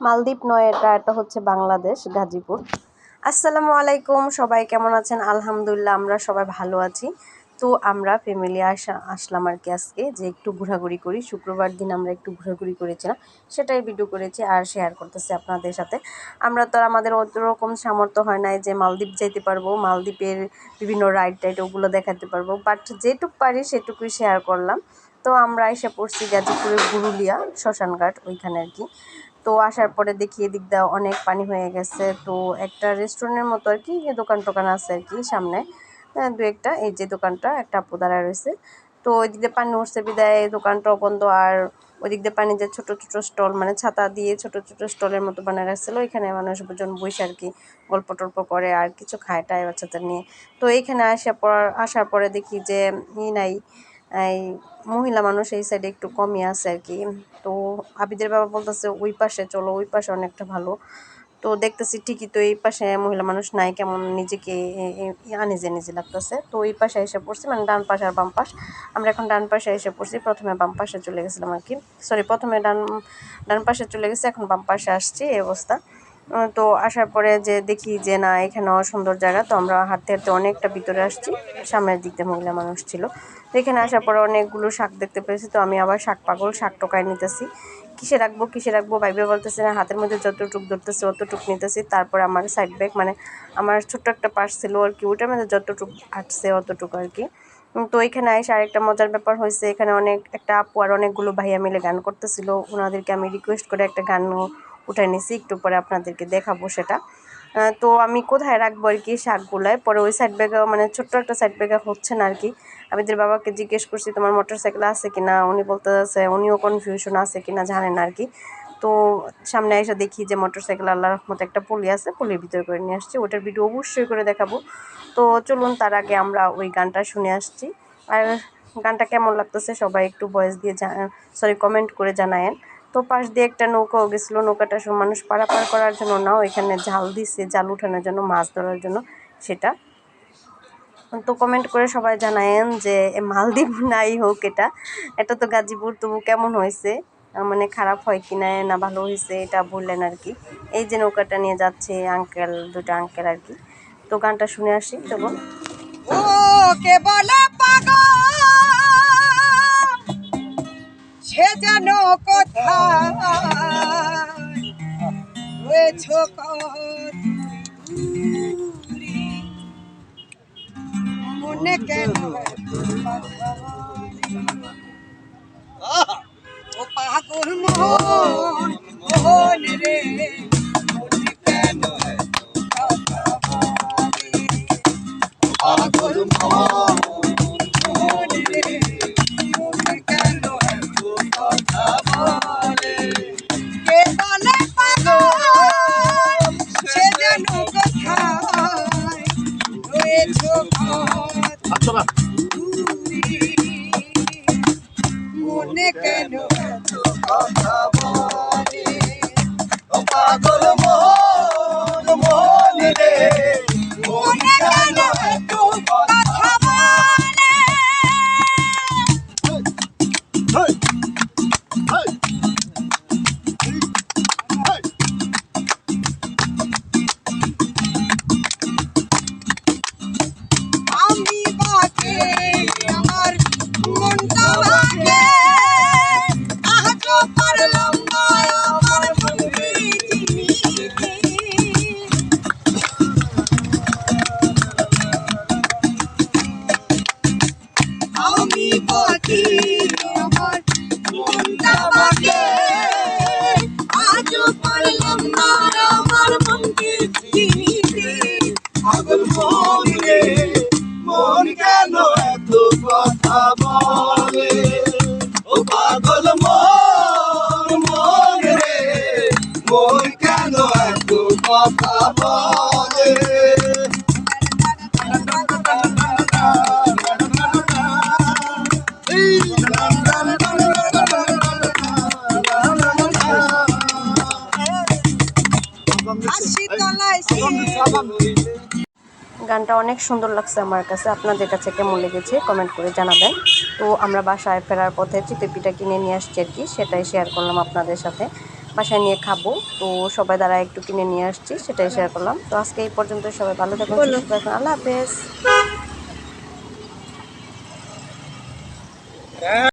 মালদ্বীপ নয়, এটা এটা হচ্ছে বাংলাদেশ, গাজীপুর। আসসালামু আলাইকুম, সবাই কেমন আছেন? আলহামদুলিল্লাহ, আমরা সবাই ভালো আছি। তো আমরা ফ্যামিলি আসা আসলাম আর কি আজকে যে একটু ঘোরাঘুরি করি। শুক্রবার দিন আমরা একটু ঘোরাঘুরি করেছিলাম, সেটাই ভিডিও করেছি আর শেয়ার করতেছি আপনাদের সাথে। আমরা তো আমাদের রকম সামর্থ্য হয় নাই যে মালদ্বীপ যেতে পারব, মালদ্বীপের বিভিন্ন রাইড টাইড ওগুলো দেখাতে পারব। বাট যেটুক পারি সেটুকুই শেয়ার করলাম। তো আমরা এসে পড়ছি গাজীপুরের গুরুলিয়া, শ্মশানঘাট, ওইখানে আর কি। তো আসার পরে দেখি এদিক দিয়ে অনেক পানি হয়ে গেছে। তো একটা রেস্টুরেন্টের মতো আর কি দোকান টোকান আছে আর কি সামনে। হ্যাঁ, দু একটা এই যে দোকানটা একটা আপু দাঁড়ায় রয়েছে। তো ওই দিক দিয়ে পানি উঠছে বিদায় দোকানটাও বন্ধ। আর ওই দিক দিয়ে পানি যে ছোটো ছোটো স্টল মানে ছাতা দিয়ে ছোটো ছোটো স্টলের মতো বানায় রাখছিলো এখানে মানুষ জন বসে আর কি গল্প টল্প করে আর কিছু খায় টায় বাচ্চাদের নিয়ে। তো এইখানে আসা পর আসার পরে দেখি যে ই নাই। এই মহিলা মানুষ এই সাইডে একটু কমই আছে আর কি। তো আবিদের বাবা বলতেছে, ওই পাশে চলো, ওই পাশে অনেকটা ভালো। তো দেখতেছি ঠিকই তো এই পাশে মহিলা মানুষ নাই, কেমন নিজেকে আনিজে নিজে লাগতেছে। তো এই পাশে এসে পড়ছি মানে ডান পাশ আর বাম পাশ। আমরা এখন ডান পাশে এসে পড়ছি, প্রথমে বাম পাশে চলে গেছিলাম আর কি। সরি প্রথমে ডান ডান পাশে চলে গেছি, এখন বাম পাশে আসছি, এই অবস্থা। তো আসার পরে যে দেখি যে না এখানেও সুন্দর জায়গা, তো আমরা হাঁটতে হাঁটতে অনেকটা ভিতরে আসছি। সামনের দিক দিয়ে মহিলা মানুষ ছিল। এখানে আসার পরে অনেকগুলো শাক দেখতে পেয়েছি। তো আমি আবার শাক পাগল, শাক টোকায় নিতেছি। কিসে রাখব কিসে রাখব ভাইবে বলতেছে না, হাতের মধ্যে যতটুক ধরতেছে, অতটুক নিতেছি। তারপর আমার সাইড ব্যাগ মানে আমার ছোট্ট একটা পার্স ছিল আর কি ওটার মধ্যে যতটুক আটছে অতটুকু আর কি। তো এখানে এসে আরেকটা মজার ব্যাপার হয়েছে, এখানে অনেক, একটা আপু আর অনেকগুলো ভাইয়া মিলে গান করতেছিল। ওনাদেরকে আমি রিকোয়েস্ট করে একটা গান উঠাই নিছি, একটু পরে আপনাদেরকে দেখাবো সেটা। তো আমি কোথায় রাখব আর কি শাকগুলায়? পরে ওই সাইড ব্যাগে মানে ছোট্ট একটা সাইড ব্যাগে হচ্ছে না আর কি। আমাদের বাবাকে জিজ্ঞেস করছি, তোমার মোটর সাইকেল আছে কি না উনি বলতে আছে উনিও কনফিউশন আছে কি না জানেন আর কি। তো সামনে এসে দেখি যে মোটর সাইকেল আল্লাহর মতো একটা পলি আছে, পলির ভিতরে করে নিয়ে আসছি। ওটার ভিডিও অবশ্যই করে দেখাবো। তো চলুন, তার আগে আমরা ওই গানটা শুনে আসছি। আর গানটা কেমন লাগতেছে সবাই একটু ভয়েস দিয়ে সরি কমেন্ট করে জানায়েন। তো পাশ দিয়ে একটা নৌকাও গেছিল। নৌকাটা সব মানুষ পারাপার করার জন্য না ওইখানে জাল দিছে, জাল উঠানোর জন্য, মাছ ধরার জন্য সেটা। তো কমেন্ট করে সবাই জানায়েন যে মালদ্বীপ নাই হোক এটা। এটা তো গাজীপুর, তবু কেমন হয়েছে? মানে খারাপ হয় কি না না ভালো হয়েছে এটা বললেন আর কি। এই যে নৌকাটা নিয়ে যাচ্ছে আঙ্কেল দুটো আঙ্কেল আর কি। তো গানটা শুনে আসি, চলো। ও পাগল? সে যেন কোথায়? রয়েছ মনে কেন পাগল মোহন রে। মনে বলে ও পাগল মন মন রে মন কেন এত কথা বলে? হাসি তলায় গানটা অনেক সুন্দর লাগছে আমার কাছে। আপনাদের কাছে কেমন লেগেছে কমেন্ট করে জানাবেন। তো আমরা বাসায় ফেরার পথে চিতেপিটা কিনে নিয়ে আসছি আর কি সেটাই শেয়ার করলাম আপনাদের সাথে। বাসায় নিয়ে খাব তো সবাই দ্বারা একটু কিনে নিয়ে আসছি সেটাই শেয়ার করলাম। তো আজকে এই পর্যন্ত সবাই ভালো থাকুন আল্লাহ হাফেজ।